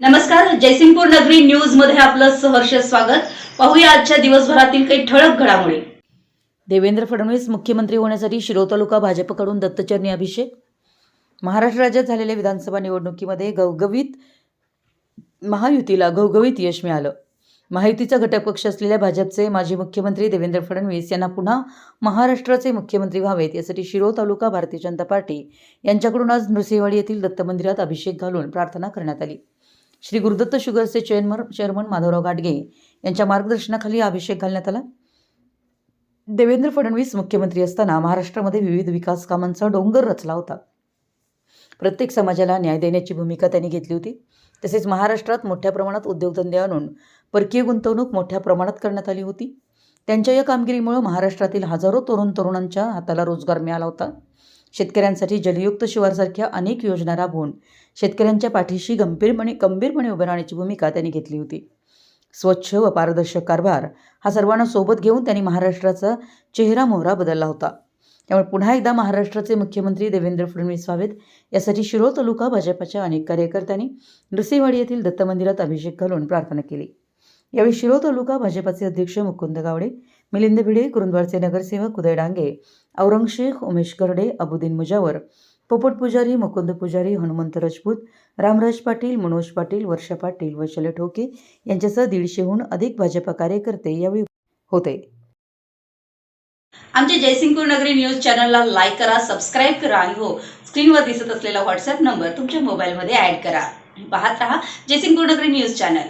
नमस्कार जयसिंगपूर नगरी न्यूजमध्ये आपलं सहर्ष स्वागत. पाहूया आजच्या दिवसभरातील काही ठळक घडामोडी. देवेंद्र फडणवीस मुख्यमंत्री होण्यासाठी शिरो तालुका भाजपकडून दत्तचरणी अभिषेक. महाराष्ट्र राज्यात झालेल्या विधानसभा निवडणुकीमध्ये गवगवीत महायुतीला गवगवीत यश मिळालं. महायुतीचा घटक पक्ष असलेल्या भाजपचे माजी मुख्यमंत्री देवेंद्र फडणवीस यांना पुन्हा महाराष्ट्राचे मुख्यमंत्री व्हावेत यासाठी शिरो तालुका भारतीय जनता पार्टी यांच्याकडून आज नृसिंहवाडी येथील दत्त मंदिरात अभिषेक घालून प्रार्थना करण्यात आली. श्री गुरुदत्त शुगर्सचे चेअरमन चेअरमन माधवराव गाडगे यांच्या मार्गदर्शनाखाली अभिषेक घालण्यात आला. देवेंद्र फडणवीस मुख्यमंत्री असताना महाराष्ट्रामध्ये विविध विकास कामांचा डोंगर रचला होता. प्रत्येक समाजाला न्याय देण्याची भूमिका त्यांनी घेतली होती. तसेच महाराष्ट्रात मोठ्या प्रमाणात उद्योगधंदे आणून परकीय गुंतवणूक मोठ्या प्रमाणात करण्यात आली होती. त्यांच्या या कामगिरीमुळे महाराष्ट्रातील हजारो तरुण तरुणांच्या हाताला रोजगार मिळाला होता. शेतकऱ्यांसाठी जलयुक्त शिवारसारख्या अनेक योजना राबवून शेतकऱ्यांच्या पाठीशी गंभीरपणे गंभीरपणे उभं राहण्याची भूमिका त्यांनी घेतली होती. स्वच्छ व पारदर्शक कारभार हा सर्वांना सोबत घेऊन त्यांनी महाराष्ट्राचा चेहरा मोहरा बदलला होता. त्यामुळे पुन्हा एकदा महाराष्ट्राचे मुख्यमंत्री देवेंद्र फडणवीस व्हावेत यासाठी शिरोळ तालुका भाजपाच्या अनेक कार्यकर्त्यांनी नृसिंहवाडी येथील दत्त मंदिरात अभिषेक घालून प्रार्थना केली. यावेळी शिरोळ तालुका भाजपाचे अध्यक्ष मुकुंद गावडे मिलिंद भिडे कुरुंदवाडचे नगरसेवक उदय डांगे औरंगशेख उमेश गर्डे अबुद्दीन मुजावर पोपट पुजारी मुकुंद पुजारी हनुमंत राजपूत रामराज पाटील मनोज पाटील वर्षा पाटील व शले ठोके यांच्यासह दीडशेहून अधिक भाजपा कार्यकर्ते यावेळी होते. आमच्या जयसिंगपूर नगरी न्यूज चॅनलला लाईक करा सबस्क्राईब करा आणि हो स्क्रीनवर दिसत असलेला व्हॉट्सअप नंबर तुमच्या मोबाईलमध्ये ऍड करा. पाहत रहा जयसिंगपूर नगरी न्यूज चॅनल.